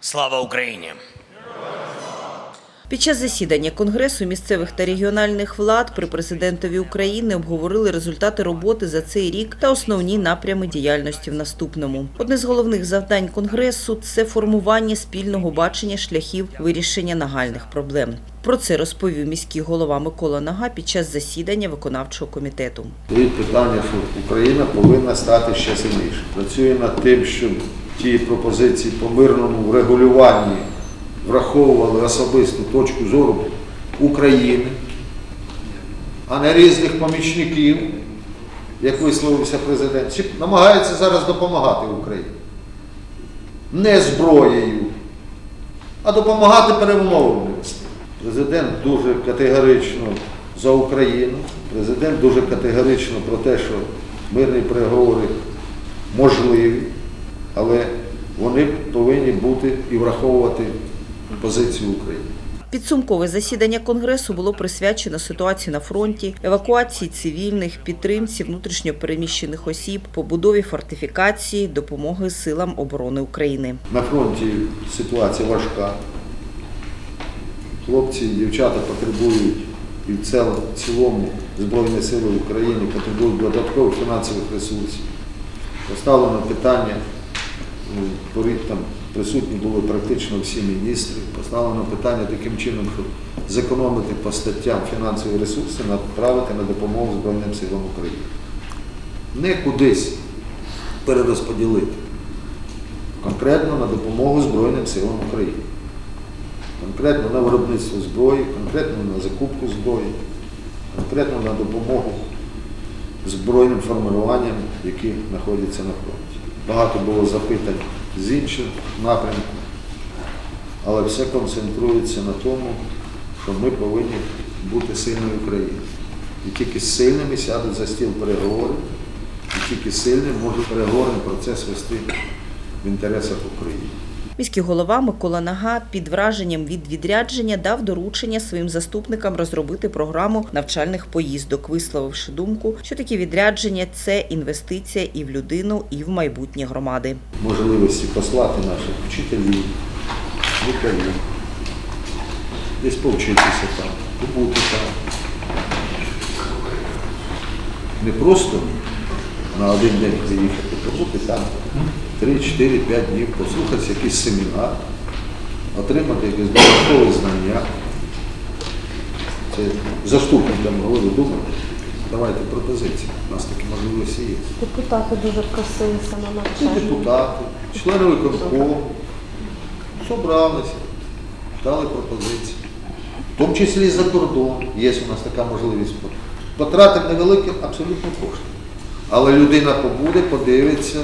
Слава Україні! Під час засідання Конгресу місцевих та регіональних влад при президентові України обговорили результати роботи за цей рік та основні напрями діяльності в наступному. Одне з головних завдань Конгресу це формування спільного бачення шляхів вирішення нагальних проблем. Про це розповів міський голова Микола Нага під час засідання виконавчого комітету. Стоїть питання, що Україна повинна стати ще сильніше. Працює над тим, щоб ті пропозиції по мирному регулюванні враховували особисту точку зору України, а не різних помічників, як висловився президент, чи намагається зараз допомагати Україні. Не зброєю, а допомагати перемовинам. Президент дуже категорично за Україну. Президент дуже категорично про те, що мирні переговори можливі, але вони повинні бути і враховувати позицію України. Підсумкове засідання Конгресу було присвячено ситуації на фронті, евакуації цивільних, підтримці внутрішньопереміщених осіб, побудові фортифікації, допомоги силам оборони України. На фронті ситуація важка. Хлопці і дівчата потребують і в цілому Збройні Сили України потребують додаткових фінансових ресурсів. Поставлено питання, там присутні були практично всі міністри. Поставлено питання таким чином, щоб зекономити по статтям фінансові ресурси, направити на допомогу Збройним силам України. Не кудись перерозподілити конкретно на допомогу Збройним силам України, конкретно на виробництво зброї, конкретно на закупку зброї, конкретно на допомогу збройним формуванням, які знаходяться на фронті. Багато було запитань з інших напрямків, але все концентрується на тому, що ми повинні бути сильною країною. І тільки сильними сядуть за стіл переговорів, і тільки сильним може переговорний процес вести в інтересах України. Міський голова Микола Нага під враженням від відрядження дав доручення своїм заступникам розробити програму навчальних поїздок, висловивши думку, що такі відрядження це інвестиція і в людину, і в майбутнє громади. можливості послати наших вчителів, лікарів, десь повчитися там, побути там. Не просто на один день приїхати, побути там 3, 4, 5 днів, послухати якийсь семінар, отримати якесь додаткове знання. Це заступникам говорю, думайте, давайте пропозиції. У нас такі можливості є. Депутати дуже просилися на навчання. депутати, члени виконкому зібралися, дали пропозиції. В тому числі і за кордон є у нас така можливість. Потратив невеликі абсолютно кошти. Але людина побуде, подивиться,